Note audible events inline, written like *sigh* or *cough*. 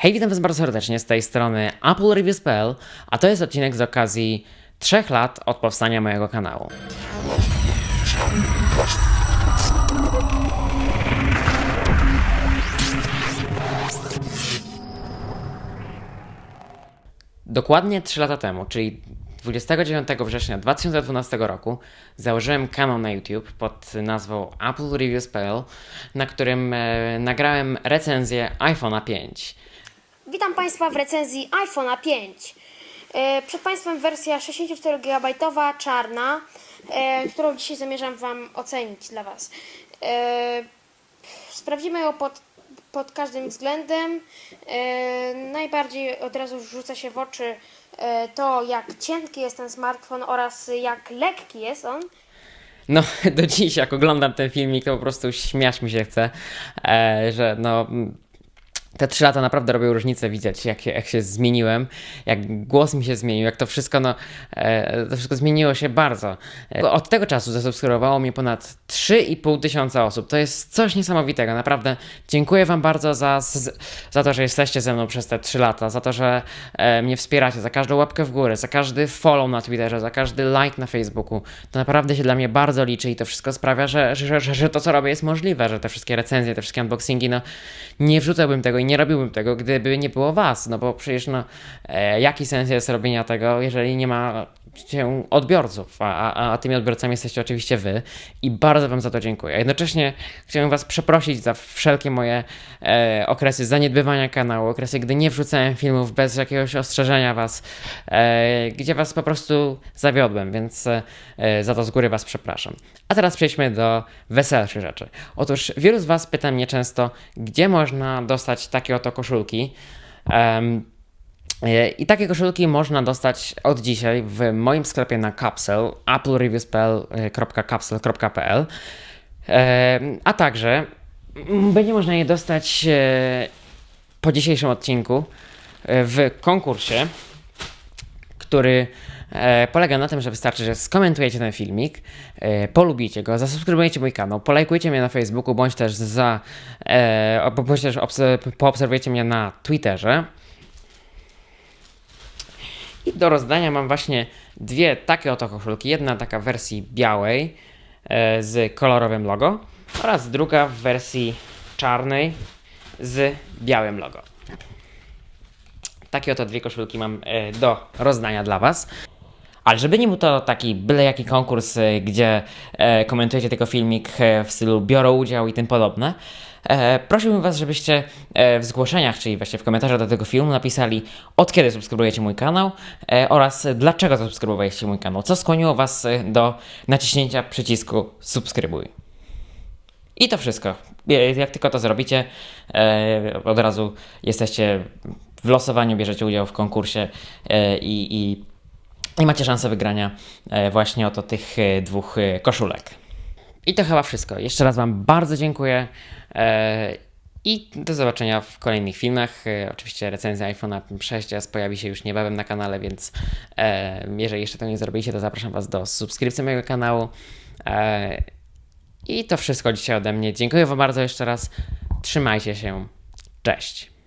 Hej, witam Was bardzo serdecznie z tej strony Apple Reviews.pl, a to jest odcinek z okazji trzech lat od powstania mojego kanału. Dokładnie 3 lata temu, czyli 29 września 2012 roku, założyłem kanał na YouTube pod nazwą Apple Reviews.pl, na którym e, nagrałem recenzję iPhone'a 5. Witam Państwa w recenzji iPhone'a 5. E, Przed Państwem wersja 64 GB czarna, e, którą dzisiaj zamierzam Wam ocenić dla Was. E, Sprawdzimy ją pod, pod każdym względem. Najbardziej od razu rzuca się w oczy to, jak cienki jest ten smartfon oraz jak lekki jest on. No, *laughs* do dziś jak oglądam ten filmik, to po prostu śmiać mi się chce, że no... Te trzy lata naprawdę robią różnicę, widać jak, się- jak się zmieniłem, jak głos mi się zmienił, jak to wszystko, no, e, to wszystko zmieniło się bardzo. E, od tego czasu zasubskrybowało mnie ponad 3,5 tysiąca osób. To jest coś niesamowitego, naprawdę. Dziękuję Wam bardzo za, za to, że jesteście ze mną przez te trzy lata, za to, że e, mnie wspieracie, za każdą łapkę w górę, za każdy follow na Twitterze, za każdy like na Facebooku. To naprawdę się dla mnie bardzo liczy i to wszystko sprawia, że, że, że, że to, co robię, jest możliwe, że te wszystkie recenzje, te wszystkie unboxingi, no nie wrzucałbym tego i nie robiłbym tego, gdyby nie było Was, no bo przecież no e, jaki sens jest robienia tego, jeżeli nie ma się odbiorców, a, a, a tymi odbiorcami jesteście oczywiście Wy i bardzo Wam za to dziękuję. Jednocześnie chciałem Was przeprosić za wszelkie moje e, okresy zaniedbywania kanału, okresy, gdy nie wrzucałem filmów bez jakiegoś ostrzeżenia Was, e, gdzie Was po prostu zawiodłem, więc e, za to z góry Was przepraszam. A teraz przejdźmy do weselszych rzeczy. Otóż wielu z Was pyta mnie często, gdzie można dostać takie oto koszulki. E, I takie koszulki można dostać od dzisiaj w moim sklepie na Capsule, applereviews.pl, e, a także będzie można je dostać e, po dzisiejszym odcinku e, w konkursie, który polega na tym, że wystarczy, że skomentujecie ten filmik, e, polubicie go, zasubskrybujecie mój kanał, polajkujcie mnie na Facebooku, bądź też za, e, bądź też obse- poobserwujecie mnie na Twitterze. I do rozdania mam właśnie dwie takie oto koszulki. Jedna taka w wersji białej e, z kolorowym logo oraz druga w wersji czarnej z białym logo. Takie oto dwie koszulki mam e, do rozdania dla Was. Ale żeby nie był to taki byle jaki konkurs, e, gdzie e, komentujecie tylko filmik e, w stylu biorą udział i tym podobne, e, prosiłbym Was, żebyście w zgłoszeniach, czyli właśnie w komentarzach do tego filmu napisali od kiedy subskrybujecie mój kanał oraz dlaczego zasubskrybowaliście mój kanał, co skłoniło Was do naciśnięcia przycisku subskrybuj. I to wszystko. Jak tylko to zrobicie, od razu jesteście w losowaniu, bierzecie udział w konkursie i, i, i macie szansę wygrania e, właśnie oto tych e, dwóch e, koszulek. I to chyba wszystko. Jeszcze raz Wam bardzo dziękuję i do zobaczenia w kolejnych filmach. Oczywiście recenzja iPhone'a 6s pojawi się już niebawem na kanale, więc jeżeli jeszcze to nie zrobiliście, to zapraszam Was do subskrypcji mojego kanału. I to wszystko dzisiaj ode mnie. Dziękuję Wam bardzo jeszcze raz. Trzymajcie się. Cześć.